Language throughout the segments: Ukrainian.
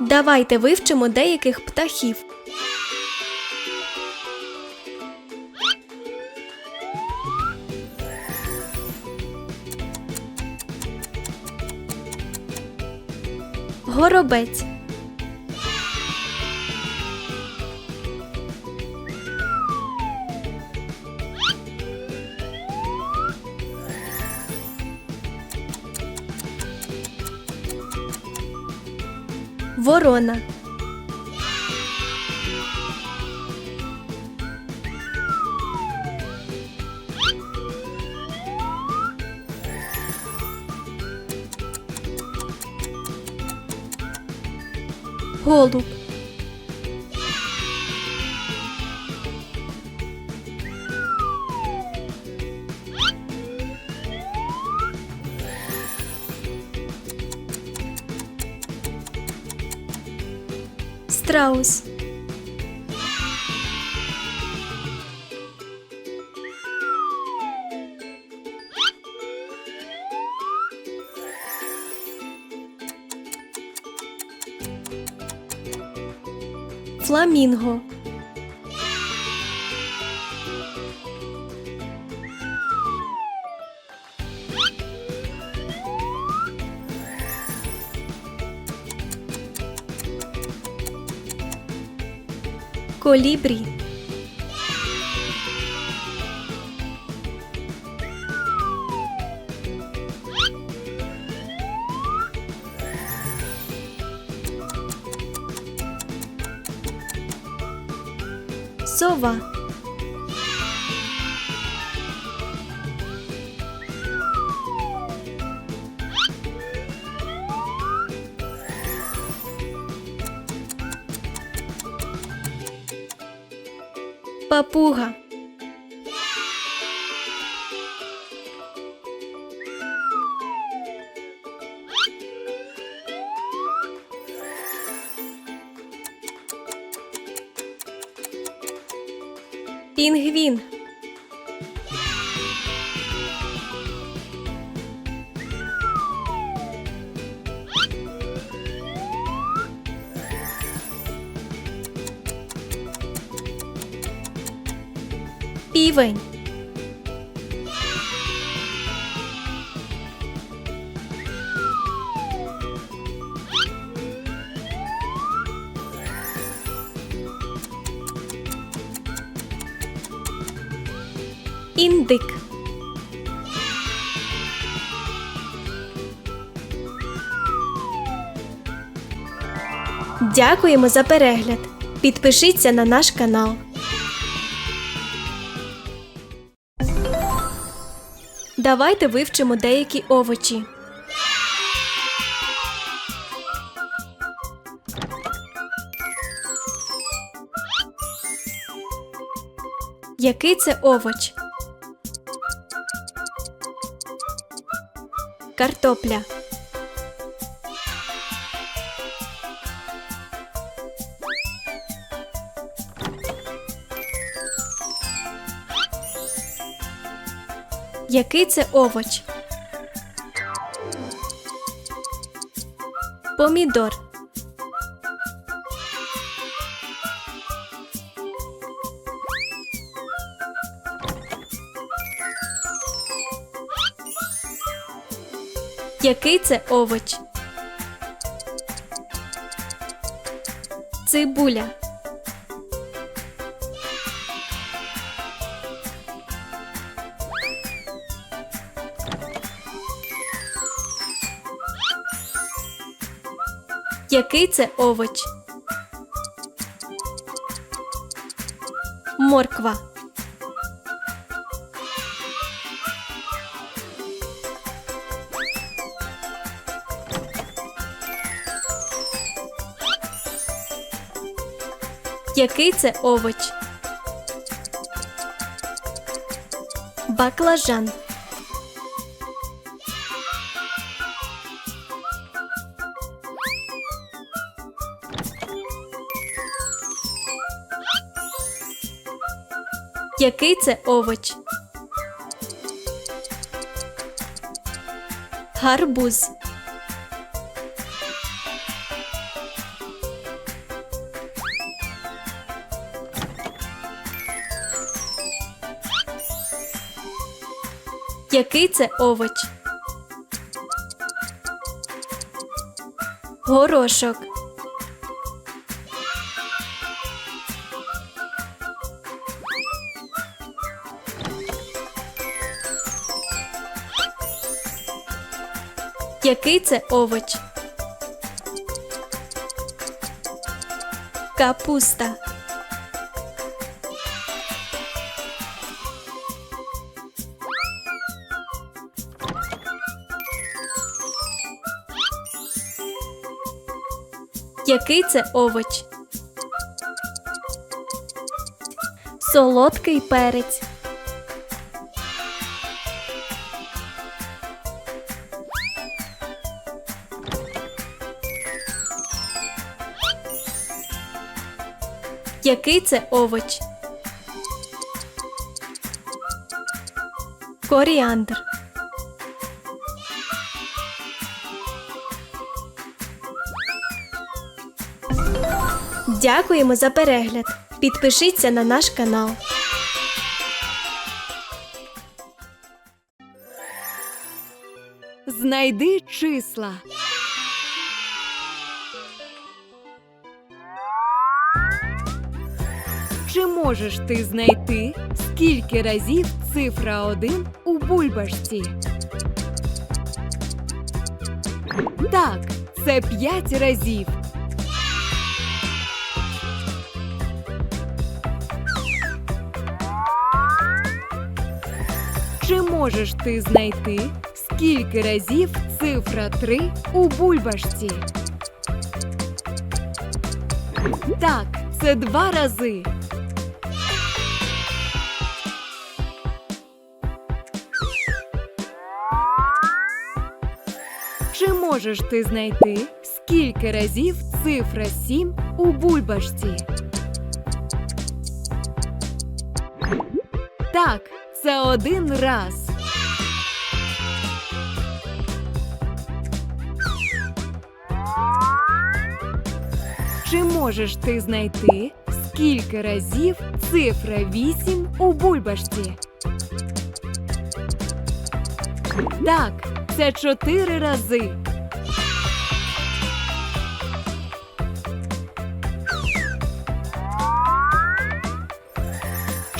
Давайте вивчимо деяких птахів. Горобець. Ворона. Голуб. Фламінго. Колібрі. Сова. Папуга. Півень. Індик. Дякуємо за перегляд. Підпишіться на наш канал. Давайте вивчимо деякі овочі. Який це овоч? Картопля. Який це овоч? Помідор. Який це овоч? Цибуля. Який це овоч? Морква. Який це овоч? Баклажан. Який це овоч? Гарбуз. Який це овоч? Горошок. Який це овоч? Капуста. Який це овоч? Солодкий перець. Який це овоч? Коріандр. Дякуємо за перегляд. Підпишіться на наш канал. Знайди числа. Можеш ти знайти, скільки разів цифра 1 у бульбашці? Так, це 5 разів. Чи можеш ти знайти, скільки разів цифра 3 у бульбашці? Так, це два рази. Можеш ти знайти, скільки разів цифра 7 у бульбашці? Так, це один раз. Чи можеш ти знайти, скільки разів цифра 8 у бульбашці? Так, це чотири рази.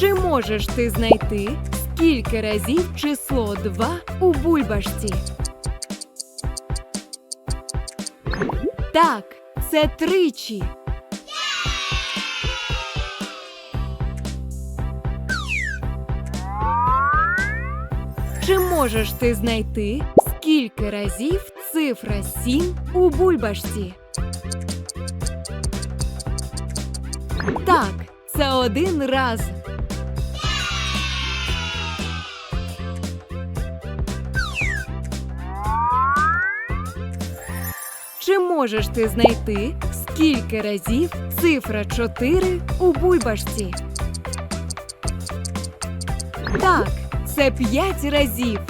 Чи можеш ти знайти, скільки разів число 2 у бульбашці? Так, це тричі. Чи можеш ти знайти, скільки разів цифра 7 у бульбашці? Так, це один раз. Чи можеш ти знайти, скільки разів цифра 4 у бульбашці? Так, це 5 разів.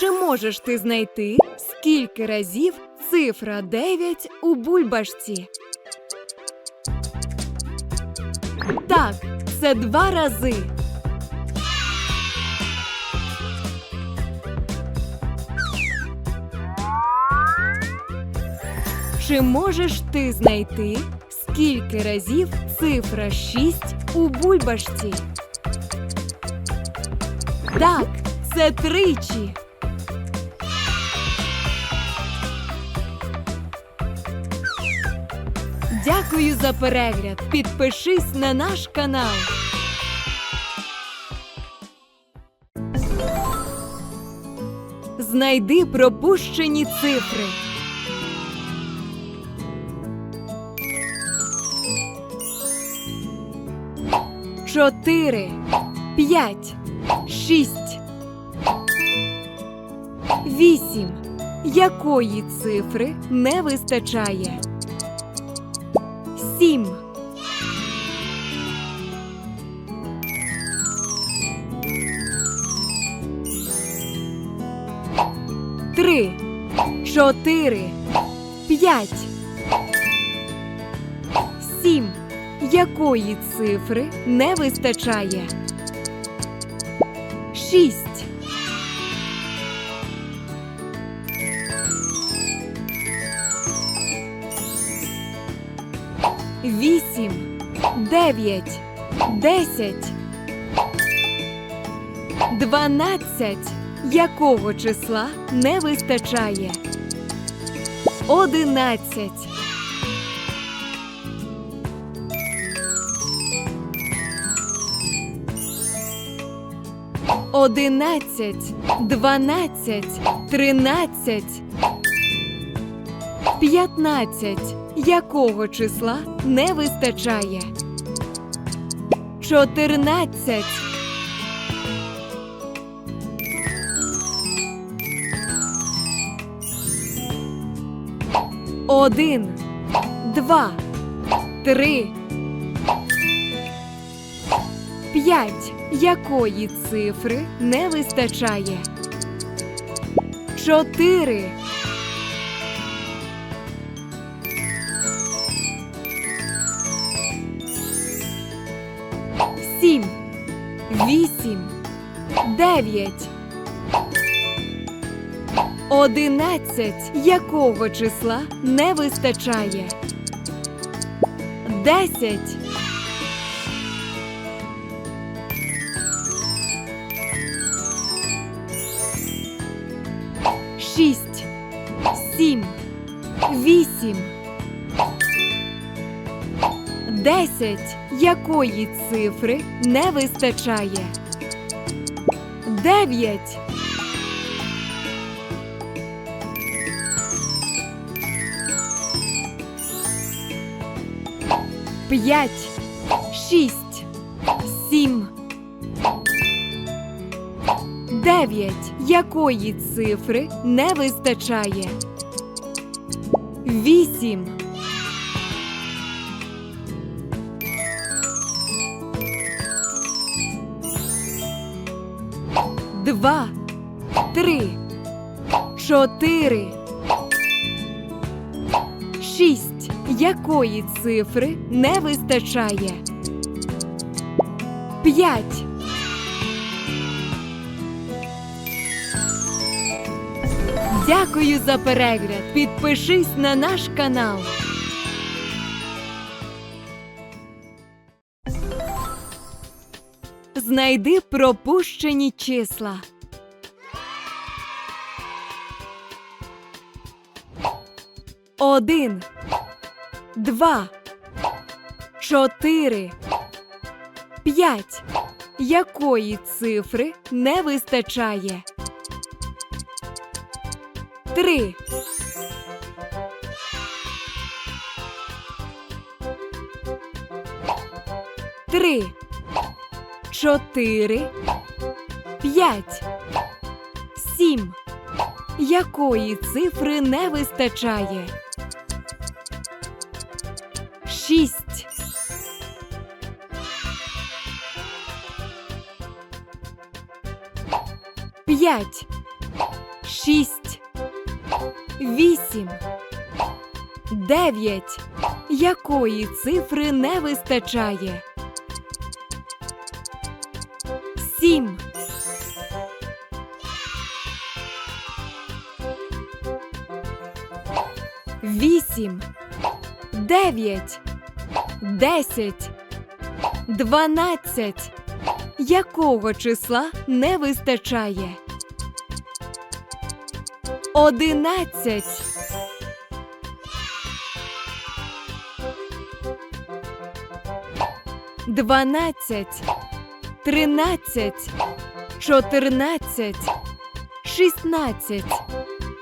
Чи можеш ти знайти, скільки разів цифра 9 у бульбашці? Так, це два рази. Чи можеш ти знайти, скільки разів цифра 6 у бульбашці? Так, це тричі. Дякую за перегляд. Підпишись на наш канал. Знайди пропущені цифри. Чотири, п'ять, шість, вісім. Якої цифри не вистачає? Сім. Три, чотири, п'ять, якої цифри не вистачає? Шість. Вісім, дев'ять, десять, дванадцять. Якого числа не вистачає? Одинадцять. Одинадцять, дванадцять, тринадцять, п'ятнадцять. Якого числа не вистачає? Чотирнадцять. Один, два, три, п'ять. Якої цифри не вистачає? Чотири. Сім, вісім, дев'ять. Одинадцять. Якого числа не вистачає? Десять. 20. Якої цифри не вистачає? 9. П'ять, шість, сім. Дев'ять. Якої цифри не вистачає? Вісім. Чотири. Шість. Якої цифри не вистачає? П'ять. Дякую за перегляд. Підпишись на наш канал. Знайди пропущені числа. Один, два, чотири, п'ять. Якої цифри не вистачає? Три. Три. Чотири. П'ять. Сім. Якої цифри не вистачає? Шість. П'ять. Шість. Вісім. Дев'ять. Якої цифри не вистачає? Сім. Вісім. Дев'ять. Десять. Дванадцять. Якого числа не вистачає? Одинадцять. Дванадцять. Тринадцять. Чотирнадцять. Шістнадцять.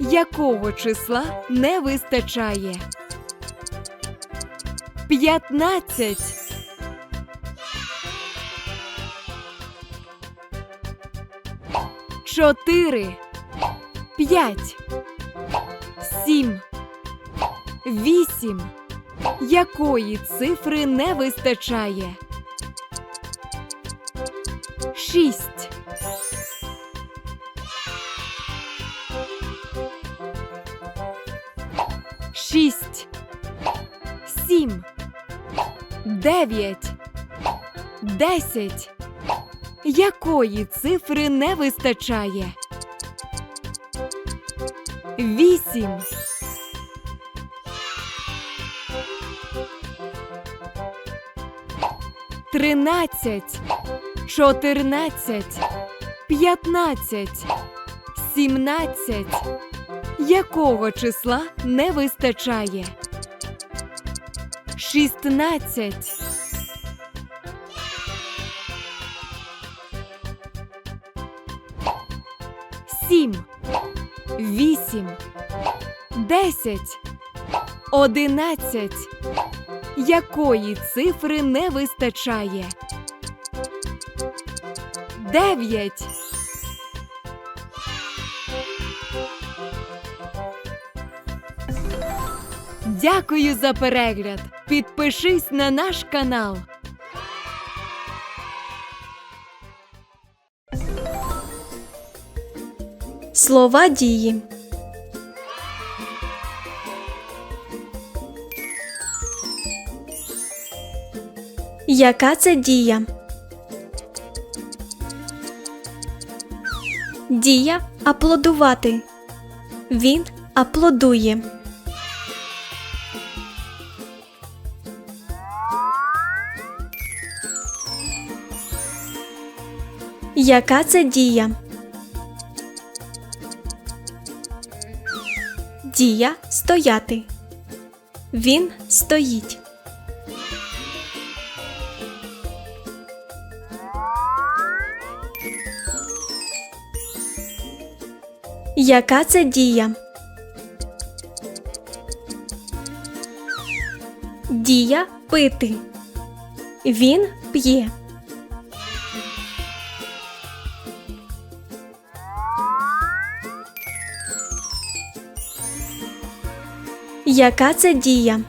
Якого числа не вистачає? П'ятнадцять. Чотири. П'ять. Сім. Вісім. Якої цифри не вистачає? Шість. Шість. Сім. Дев'ять, десять. Якої цифри не вистачає? Вісім. Тринадцять, чотирнадцять, п'ятнадцять, сімнадцять. Якого числа не вистачає? Шістнадцять. Сім, вісім, десять, одинадцять. Якої цифри не вистачає? Дев'ять. Дякую за перегляд. Підпишись на наш канал. Слова дії. Яка це дія? Дія аплодувати. Він аплодує. Яка це дія? Дія стояти. Він стоїть. Яка це дія? Дія пити. Він п'є. Яка це дія?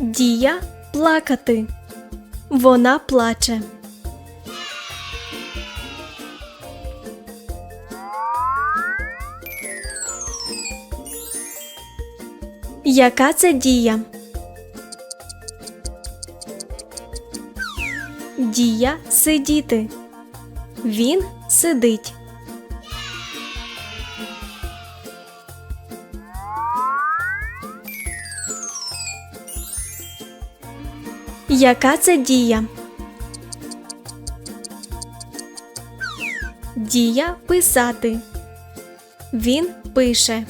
Дія плакати. Вона плаче. Яка це дія? Дія сидіти. Він сидить. Яка це дія? Дія писати. Він пише.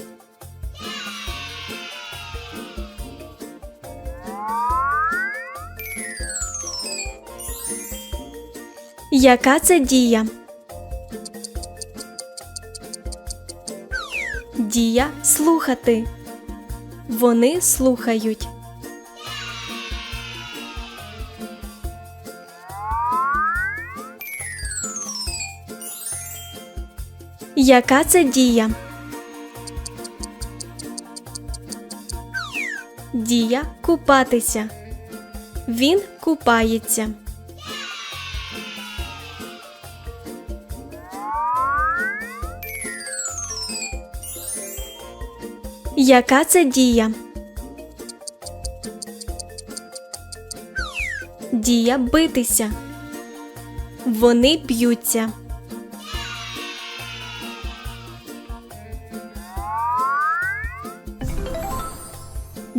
Яка це дія? Дія слухати. Вони слухають. Яка це дія? Дія купатися. Він купається. Яка це дія? Дія битися. Вони б'ються.